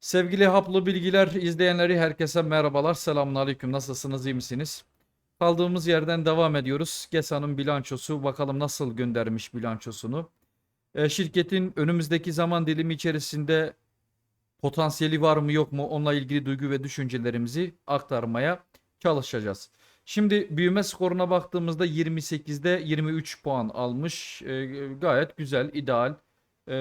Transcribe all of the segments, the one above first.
Sevgili Haplı Bilgiler izleyenleri herkese merhabalar. Selamünaleyküm. Nasılsınız? iyi misiniz? Kaldığımız yerden devam ediyoruz. GESA'nın bilançosu bakalım nasıl göndermiş bilançosunu. E, şirketin önümüzdeki zaman dilimi içerisinde potansiyeli var mı yok mu onunla ilgili duygu ve düşüncelerimizi aktarmaya çalışacağız. Şimdi büyüme skoruna baktığımızda 28'de 23 puan almış. E, gayet güzel, ideal. E,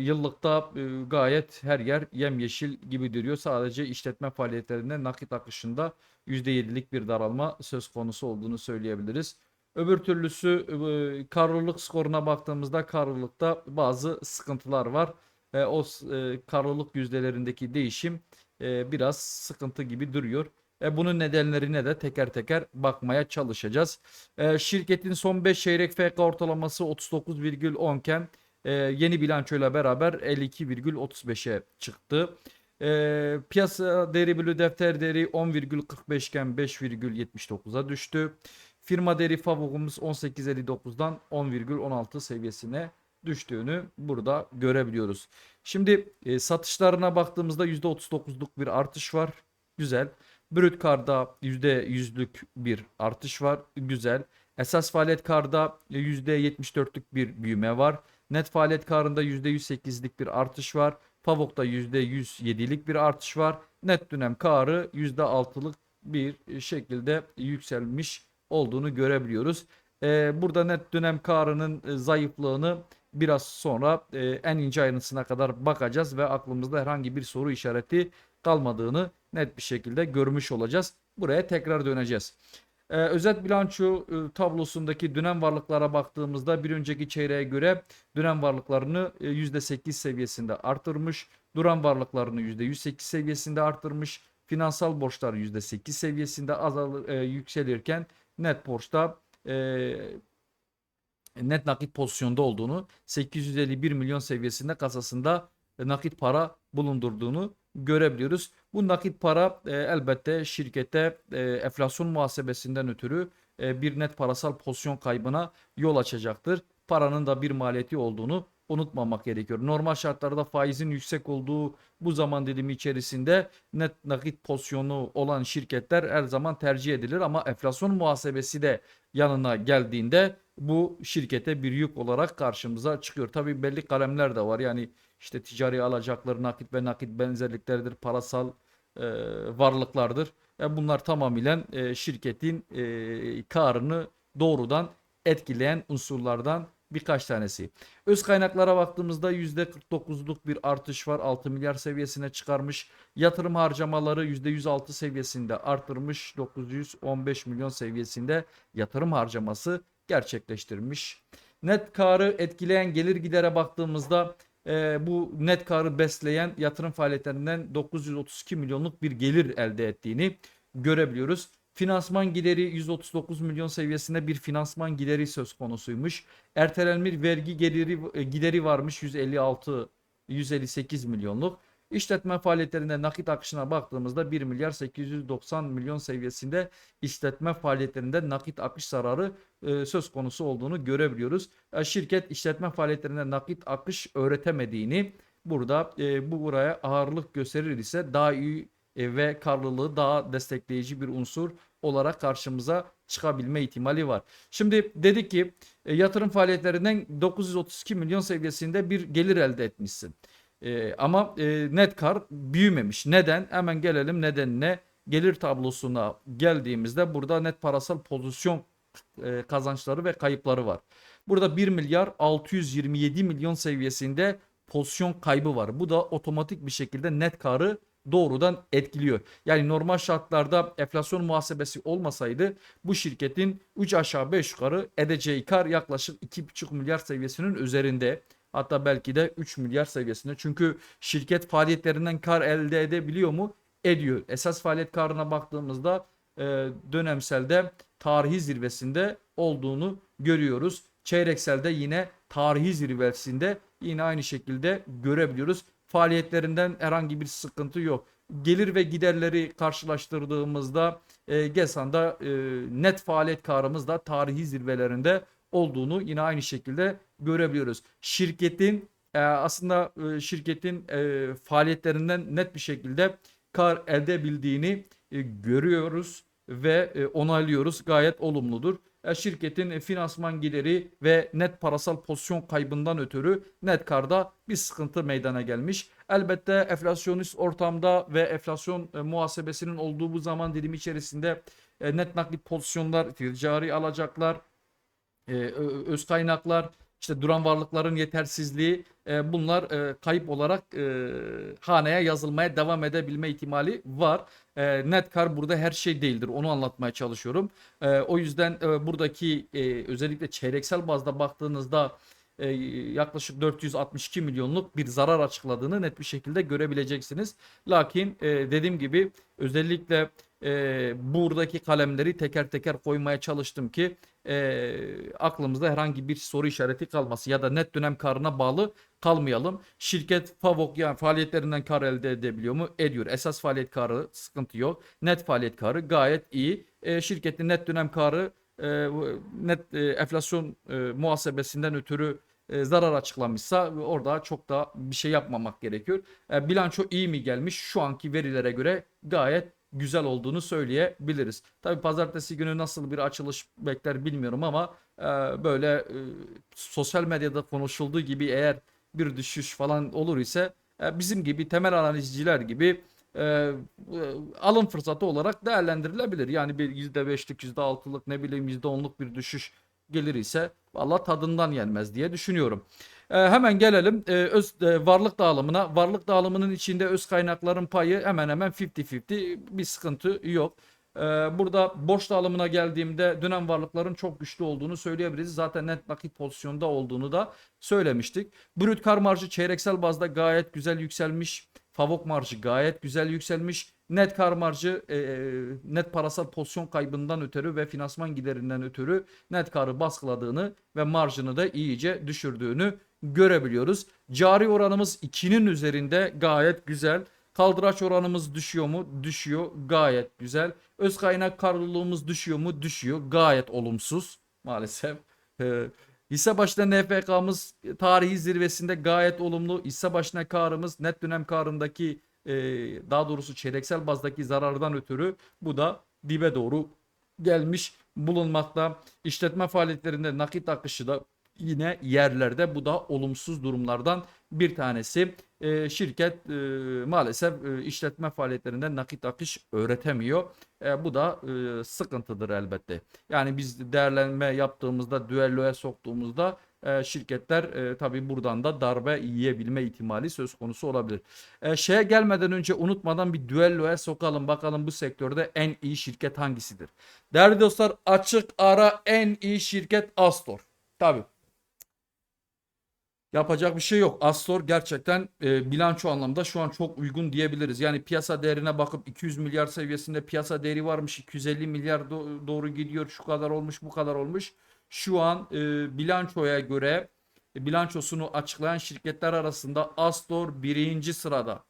yıllıkta e, gayet her yer yemyeşil gibi duruyor. Sadece işletme faaliyetlerinde nakit akışında %7'lik bir daralma söz konusu olduğunu söyleyebiliriz. Öbür türlüsü e, karlılık skoruna baktığımızda karlılıkta bazı sıkıntılar var. E, o e, karlılık yüzdelerindeki değişim e, biraz sıkıntı gibi duruyor. E, bunun nedenlerine de teker teker bakmaya çalışacağız. E, şirketin son 5 çeyrek FK ortalaması 39,10 iken e, yeni bilançoyla beraber 52,35'e çıktı. E, piyasa değeri bölü defter değeri 10,45 iken 5,79'a düştü. Firma değeri favogumuz 18.59'dan 10,16 seviyesine düştüğünü burada görebiliyoruz. Şimdi e, satışlarına baktığımızda %39'luk bir artış var. Güzel. Brüt karda %100'lük bir artış var. Güzel. Esas faaliyet karda %74'lük bir büyüme var. Net faaliyet karında %108'lik bir artış var. Favok'ta %107'lik bir artış var. Net dönem karı %6'lık bir şekilde yükselmiş olduğunu görebiliyoruz. Ee, burada net dönem karının e, zayıflığını biraz sonra e, en ince ayrıntısına kadar bakacağız ve aklımızda herhangi bir soru işareti kalmadığını net bir şekilde görmüş olacağız. Buraya tekrar döneceğiz. Ee, özet bilanço e, tablosundaki dönem varlıklara baktığımızda bir önceki çeyreğe göre dönem varlıklarını e, %8 seviyesinde artırmış. Duran varlıklarını %108 seviyesinde artırmış. Finansal borçlar %8 seviyesinde azal e, yükselirken net borçta e, net nakit pozisyonda olduğunu 851 milyon seviyesinde kasasında e, nakit para bulundurduğunu görebiliyoruz. Bu nakit para e, elbette şirkete e, enflasyon muhasebesinden ötürü e, bir net parasal pozisyon kaybına yol açacaktır. Paranın da bir maliyeti olduğunu unutmamak gerekiyor. Normal şartlarda faizin yüksek olduğu bu zaman dilimi içerisinde net nakit pozisyonu olan şirketler her zaman tercih edilir ama enflasyon muhasebesi de yanına geldiğinde bu şirkete bir yük olarak karşımıza çıkıyor. Tabii belli kalemler de var. Yani işte ticari alacakları nakit ve nakit benzerlikleridir, parasal e, varlıklardır. E, bunlar tamamıyla e, şirketin e, karını doğrudan etkileyen unsurlardan birkaç tanesi. Öz kaynaklara baktığımızda %49'luk bir artış var. 6 milyar seviyesine çıkarmış. Yatırım harcamaları %106 seviyesinde arttırmış. 915 milyon seviyesinde yatırım harcaması gerçekleştirmiş. Net karı etkileyen gelir gidere baktığımızda e, bu net karı besleyen yatırım faaliyetlerinden 932 milyonluk bir gelir elde ettiğini görebiliyoruz. Finansman gideri 139 milyon seviyesinde bir finansman gideri söz konusuymuş. Ertelenmiş vergi geliri e, gideri varmış 156 158 milyonluk. İşletme faaliyetlerinde nakit akışına baktığımızda 1 milyar 890 milyon seviyesinde işletme faaliyetlerinde nakit akış zararı e, söz konusu olduğunu görebiliyoruz. E, şirket işletme faaliyetlerinde nakit akış öğretemediğini burada e, bu buraya ağırlık gösterir ise daha iyi e, ve karlılığı daha destekleyici bir unsur olarak karşımıza çıkabilme ihtimali var. Şimdi dedik ki e, yatırım faaliyetlerinden 932 milyon seviyesinde bir gelir elde etmişsin. E, ama e, net kar büyümemiş. Neden? Hemen gelelim nedenine. Gelir tablosuna geldiğimizde burada net parasal pozisyon e, kazançları ve kayıpları var. Burada 1 milyar 627 milyon seviyesinde pozisyon kaybı var. Bu da otomatik bir şekilde net karı doğrudan etkiliyor. Yani normal şartlarda enflasyon muhasebesi olmasaydı bu şirketin 3 aşağı 5 yukarı edeceği kar yaklaşık 2,5 milyar seviyesinin üzerinde. Hatta belki de 3 milyar seviyesinde. Çünkü şirket faaliyetlerinden kar elde edebiliyor mu? Ediyor. Esas faaliyet karına baktığımızda e, dönemselde tarihi zirvesinde olduğunu görüyoruz. Çeyrekselde yine tarihi zirvesinde yine aynı şekilde görebiliyoruz. Faaliyetlerinden herhangi bir sıkıntı yok. Gelir ve giderleri karşılaştırdığımızda e, GESAN'da e, net faaliyet karımız da tarihi zirvelerinde olduğunu yine aynı şekilde görebiliyoruz. Şirketin e, aslında e, şirketin e, faaliyetlerinden net bir şekilde kar elde edebildiğini görüyoruz ve onaylıyoruz. Gayet olumludur. Şirketin finansman gideri ve net parasal pozisyon kaybından ötürü net karda bir sıkıntı meydana gelmiş. Elbette enflasyonist ortamda ve enflasyon muhasebesinin olduğu bu zaman dilimi içerisinde net nakit pozisyonlar, ticari alacaklar, e, öz kaynaklar, işte duran varlıkların yetersizliği e, bunlar e, kayıp olarak e, haneye yazılmaya devam edebilme ihtimali var. E, net kar burada her şey değildir. Onu anlatmaya çalışıyorum. E, o yüzden e, buradaki e, özellikle çeyreksel bazda baktığınızda e, yaklaşık 462 milyonluk bir zarar açıkladığını net bir şekilde görebileceksiniz. Lakin e, dediğim gibi özellikle e, buradaki kalemleri teker teker koymaya çalıştım ki e, aklımızda herhangi bir soru işareti kalmasın ya da net dönem karına bağlı kalmayalım. Şirket FAVOK yani faaliyetlerinden kar elde edebiliyor mu? Ediyor. Esas faaliyet karı sıkıntı yok. Net faaliyet karı gayet iyi. Şirketin net dönem karı net enflasyon muhasebesinden ötürü zarar açıklamışsa orada çok da bir şey yapmamak gerekiyor. E, bilanço iyi mi gelmiş? Şu anki verilere göre gayet güzel olduğunu söyleyebiliriz. Tabi pazartesi günü nasıl bir açılış bekler bilmiyorum ama e, böyle e, sosyal medyada konuşulduğu gibi eğer bir düşüş falan olur ise e, bizim gibi temel analizciler gibi e, e, alım fırsatı olarak değerlendirilebilir. Yani bir %5'lik %6'lık ne bileyim %10'luk bir düşüş gelir ise valla tadından yenmez diye düşünüyorum. E, hemen gelelim e, öz e, varlık dağılımına. Varlık dağılımının içinde öz kaynakların payı hemen hemen 50-50 bir sıkıntı yok. E, burada borç dağılımına geldiğimde dönem varlıkların çok güçlü olduğunu söyleyebiliriz. Zaten net nakit pozisyonda olduğunu da söylemiştik. Brüt kar marjı çeyreksel bazda gayet güzel yükselmiş. Favok marjı gayet güzel yükselmiş. Net kar marjı e, net parasal pozisyon kaybından ötürü ve finansman giderinden ötürü net karı baskıladığını ve marjını da iyice düşürdüğünü görebiliyoruz. Cari oranımız 2'nin üzerinde gayet güzel. Kaldıraç oranımız düşüyor mu? Düşüyor. Gayet güzel. Öz kaynak karlılığımız düşüyor mu? Düşüyor. Gayet olumsuz maalesef. Ee, hisse başına NFK'mız tarihi zirvesinde gayet olumlu. Hisse başına karımız net dönem karındaki e, daha doğrusu çeyreksel bazdaki zarardan ötürü bu da dibe doğru gelmiş bulunmakta. İşletme faaliyetlerinde nakit akışı da yine yerlerde bu da olumsuz durumlardan bir tanesi. E, şirket e, maalesef e, işletme faaliyetlerinde nakit akış öğretemiyor. E, bu da sıkıntıdır elbette. Yani biz değerlenme yaptığımızda, düelloya soktuğumuzda e, şirketler e, tabii buradan da darbe yiyebilme ihtimali söz konusu olabilir. E, şeye gelmeden önce unutmadan bir düelloya sokalım bakalım bu sektörde en iyi şirket hangisidir? Değerli dostlar açık ara en iyi şirket Astor. Tabii. Yapacak bir şey yok. Astor gerçekten e, bilanço anlamda şu an çok uygun diyebiliriz. Yani piyasa değerine bakıp 200 milyar seviyesinde piyasa değeri varmış. 250 milyar do- doğru gidiyor. Şu kadar olmuş, bu kadar olmuş. Şu an e, bilançoya göre e, bilançosunu açıklayan şirketler arasında Astor birinci sırada.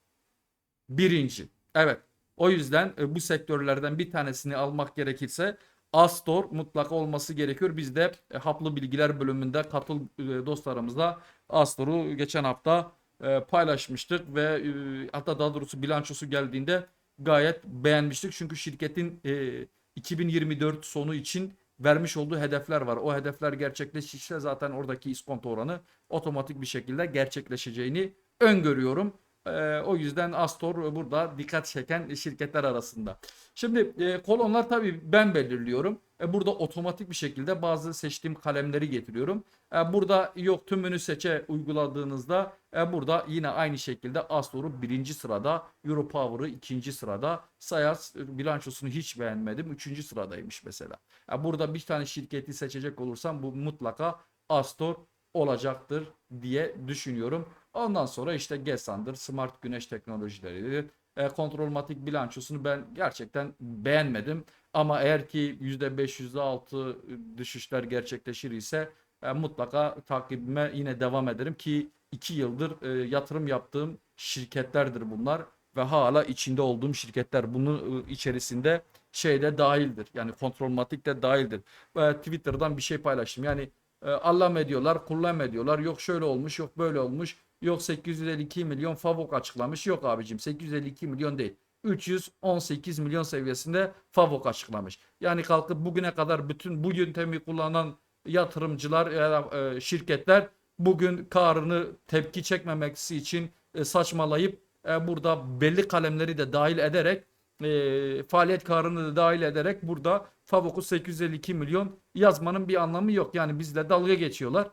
Birinci. Evet. O yüzden e, bu sektörlerden bir tanesini almak gerekirse Astor mutlaka olması gerekiyor. Biz de e, Haplı Bilgiler bölümünde katıl e, dostlarımızla Astor'u geçen hafta e, paylaşmıştık ve e, hatta daha doğrusu bilançosu geldiğinde gayet beğenmiştik. Çünkü şirketin e, 2024 sonu için vermiş olduğu hedefler var. O hedefler gerçekleşirse zaten oradaki iskonto oranı otomatik bir şekilde gerçekleşeceğini öngörüyorum. Ee, o yüzden Astor burada dikkat çeken şirketler arasında. Şimdi e, kolonlar tabii ben belirliyorum. E, burada otomatik bir şekilde bazı seçtiğim kalemleri getiriyorum. E, burada yok tümünü seçe uyguladığınızda e, burada yine aynı şekilde Astor'u birinci sırada, Europower'ı ikinci sırada, Sayas e, bilançosunu hiç beğenmedim. Üçüncü sıradaymış mesela. E, burada bir tane şirketi seçecek olursam bu mutlaka Astor olacaktır diye düşünüyorum. Ondan sonra işte GESAN'dır, Smart Güneş Teknolojileri, e, kontrolmatik bilançosunu ben gerçekten beğenmedim. Ama eğer ki %5, %6 düşüşler gerçekleşir ise e, mutlaka takibime yine devam ederim ki 2 yıldır e, yatırım yaptığım şirketlerdir bunlar ve hala içinde olduğum şirketler bunun e, içerisinde şeyde dahildir. Yani kontrolmatik de dahildir. E, Twitter'dan bir şey paylaştım. Yani e, Allah ediyorlar, kullan ediyorlar? Yok şöyle olmuş, yok böyle olmuş. Yok 852 milyon Favok açıklamış. Yok abicim 852 milyon değil. 318 milyon seviyesinde Favok açıklamış. Yani kalkıp bugüne kadar bütün bu yöntemi kullanan yatırımcılar ya da e, şirketler bugün karını tepki çekmemesi için e, saçmalayıp e, burada belli kalemleri de dahil ederek e, faaliyet karını da dahil ederek burada Favok'u 852 milyon yazmanın bir anlamı yok. Yani bizle dalga geçiyorlar.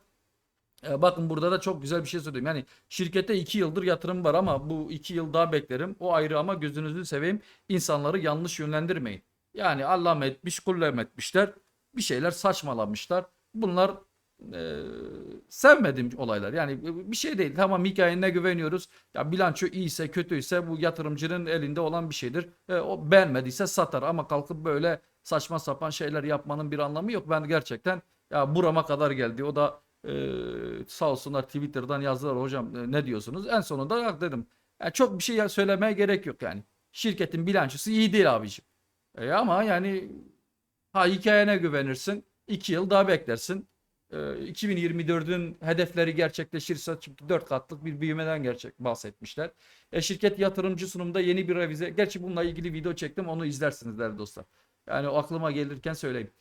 E, bakın burada da çok güzel bir şey söyleyeyim. Yani şirkette 2 yıldır yatırım var ama bu 2 yıl daha beklerim. O ayrı ama gözünüzü seveyim. İnsanları yanlış yönlendirmeyin. Yani Allah etmiş, kullem etmişler. Bir şeyler saçmalamışlar. Bunlar e, sevmediğim olaylar. Yani bir şey değil. Tamam hikayene güveniyoruz. Ya bilanço iyiyse kötüyse bu yatırımcının elinde olan bir şeydir. E, o beğenmediyse satar ama kalkıp böyle saçma sapan şeyler yapmanın bir anlamı yok. Ben gerçekten ya burama kadar geldi. O da e, sağ olsunlar Twitter'dan yazdılar hocam e, ne diyorsunuz? En sonunda ya dedim. Ya çok bir şey söylemeye gerek yok yani. Şirketin bilançosu iyi değil abiciğim. E, ama yani ha hikayene güvenirsin. 2 yıl daha beklersin. E, 2024'ün hedefleri gerçekleşirse çünkü 4 katlık bir büyümeden gerçek bahsetmişler. E, şirket yatırımcı sunumda yeni bir revize. Gerçi bununla ilgili video çektim. Onu izlersiniz değerli dostlar. Yani aklıma gelirken söyleyeyim.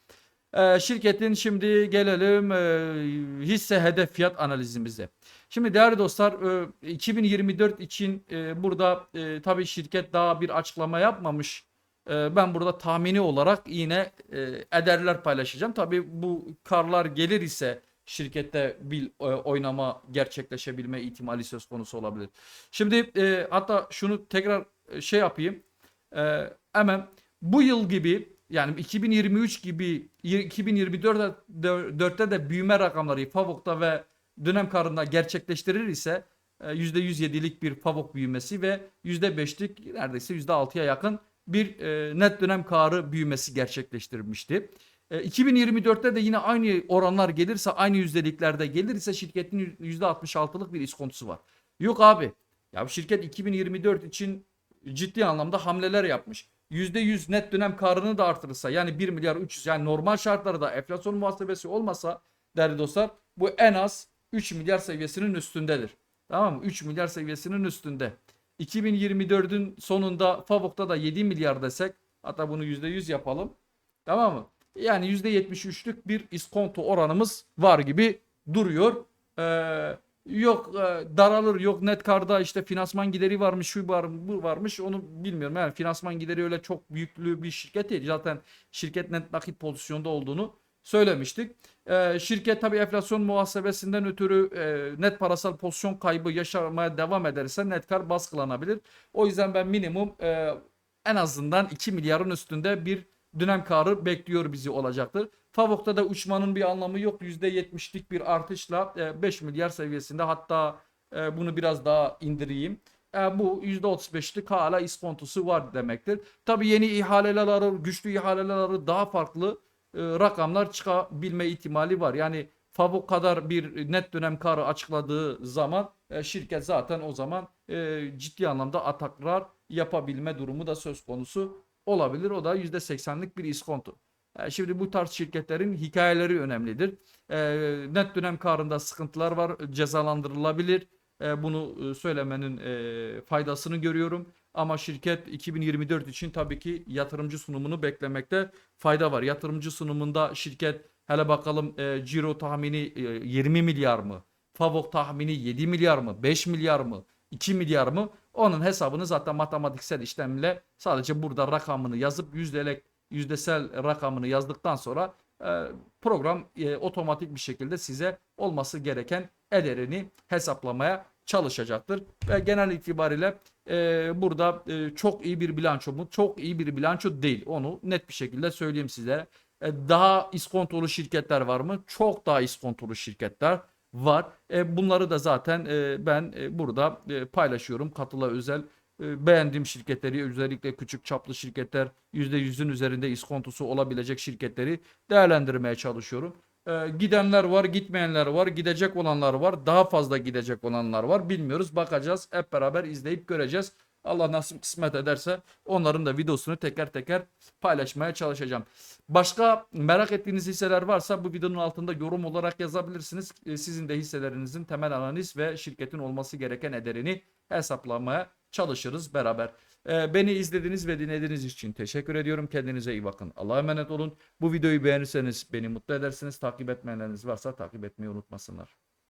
Ee, şirketin şimdi gelelim e, hisse hedef fiyat analizimize. Şimdi değerli dostlar e, 2024 için e, burada e, tabii şirket daha bir açıklama yapmamış. E, ben burada tahmini olarak yine e, ederler paylaşacağım. Tabii bu karlar gelir ise şirkette bir e, oynama gerçekleşebilme ihtimali söz konusu olabilir. Şimdi e, hatta şunu tekrar e, şey yapayım. E, hemen bu yıl gibi yani 2023 gibi 2024'te de büyüme rakamları Favok'ta ve dönem karında gerçekleştirir ise e, %107'lik bir Favok büyümesi ve %5'lik neredeyse %6'ya yakın bir e, net dönem karı büyümesi gerçekleştirmişti. E, 2024'te de yine aynı oranlar gelirse aynı yüzdeliklerde gelirse şirketin %66'lık bir iskontosu var. Yok abi ya şirket 2024 için ciddi anlamda hamleler yapmış. %100 net dönem karını da artırırsa yani 1 milyar 300 yani normal şartlarda enflasyon muhasebesi olmasa değerli dostlar bu en az 3 milyar seviyesinin üstündedir. Tamam mı? 3 milyar seviyesinin üstünde. 2024'ün sonunda Favok'ta da 7 milyar desek hatta bunu %100 yapalım. Tamam mı? Yani %73'lük bir iskonto oranımız var gibi duruyor. Ee, yok e, daralır yok net karda işte finansman gideri varmış şu var bu varmış onu bilmiyorum yani finansman gideri öyle çok büyüklü bir şirket değil zaten şirket net nakit pozisyonda olduğunu söylemiştik. Ee, şirket tabii enflasyon muhasebesinden ötürü e, net parasal pozisyon kaybı yaşamaya devam ederse net kar baskılanabilir. O yüzden ben minimum e, en azından 2 milyarın üstünde bir dönem karı bekliyor bizi olacaktır. Favok'ta da uçmanın bir anlamı yok. %70'lik bir artışla 5 milyar seviyesinde hatta e, bunu biraz daha indireyim. E, bu %35'lik hala iskontosu var demektir. Tabi yeni ihaleler alır, güçlü ihaleler alır, daha farklı e, rakamlar çıkabilme ihtimali var. Yani Favok kadar bir net dönem karı açıkladığı zaman şirket zaten o zaman ciddi anlamda ataklar yapabilme durumu da söz konusu olabilir. O da %80'lik bir iskonto. E, şimdi bu tarz şirketlerin hikayeleri önemlidir. E, net dönem karında sıkıntılar var, cezalandırılabilir. E, bunu söylemenin faydasını görüyorum. Ama şirket 2024 için tabii ki yatırımcı sunumunu beklemekte fayda var. Yatırımcı sunumunda şirket hele bakalım ciro tahmini 20 milyar mı? Favok tahmini 7 milyar mı? 5 milyar mı? 2 milyar mı? Onun hesabını zaten matematiksel işlemle sadece burada rakamını yazıp yüzdelik yüzdesel rakamını yazdıktan sonra e, program e, otomatik bir şekilde size olması gereken ederini hesaplamaya çalışacaktır. Ve genel itibariyle e, burada çok iyi bir bilanço mu? Çok iyi bir bilanço değil. Onu net bir şekilde söyleyeyim size. Daha iskontolu şirketler var mı? Çok daha iskontolu şirketler var. Bunları da zaten ben burada paylaşıyorum. Katıla özel beğendiğim şirketleri özellikle küçük çaplı şirketler %100'ün üzerinde iskontosu olabilecek şirketleri değerlendirmeye çalışıyorum. E, gidenler var, gitmeyenler var, gidecek olanlar var, daha fazla gidecek olanlar var. Bilmiyoruz, bakacağız. Hep beraber izleyip göreceğiz. Allah nasip kısmet ederse onların da videosunu teker teker paylaşmaya çalışacağım. Başka merak ettiğiniz hisseler varsa bu videonun altında yorum olarak yazabilirsiniz. E, Sizin de hisselerinizin temel analiz ve şirketin olması gereken ederini hesaplamaya çalışırız beraber. E, Beni izlediğiniz ve dinlediğiniz için teşekkür ediyorum. Kendinize iyi bakın. Allah'a emanet olun. Bu videoyu beğenirseniz beni mutlu edersiniz. Takip etmeyenleriniz varsa takip etmeyi unutmasınlar.